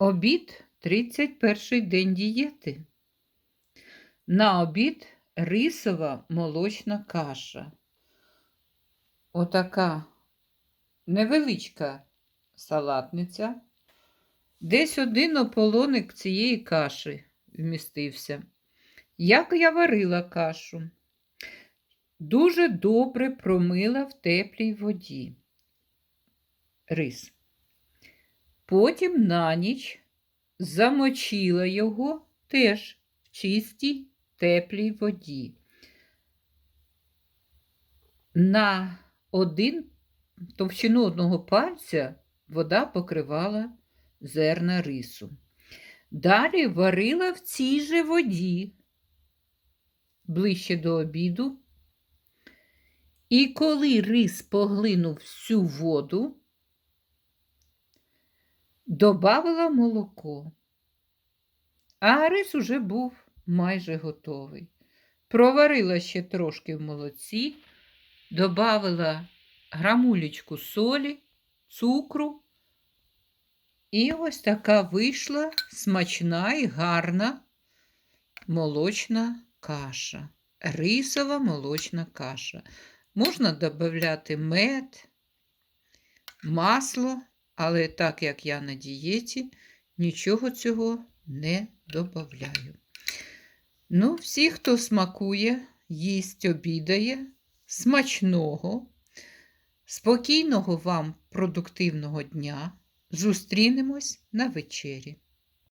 Обід 31 день дієти. На обід рисова молочна каша. Отака невеличка салатниця. Десь один ополоник цієї каші вмістився. Як я варила кашу? Дуже добре промила в теплій воді рис. Потім на ніч замочила його теж в чистій теплій воді. На один товщину одного пальця вода покривала зерна рису. Далі варила в цій же воді ближче до обіду. І коли рис поглинув всю воду, добавила молоко. А рис уже був майже готовий. Проварила ще трошки в молоці, добавила грамулечку солі, цукру. І ось така вийшла смачна і гарна молочна каша. Рисова молочна каша. Можна додати мед, масло, але так як я на дієті, нічого цього не додаю. Ну, всі, хто смакує, їсть, обідає, смачного, спокійного вам продуктивного дня. Зустрінемось на вечері.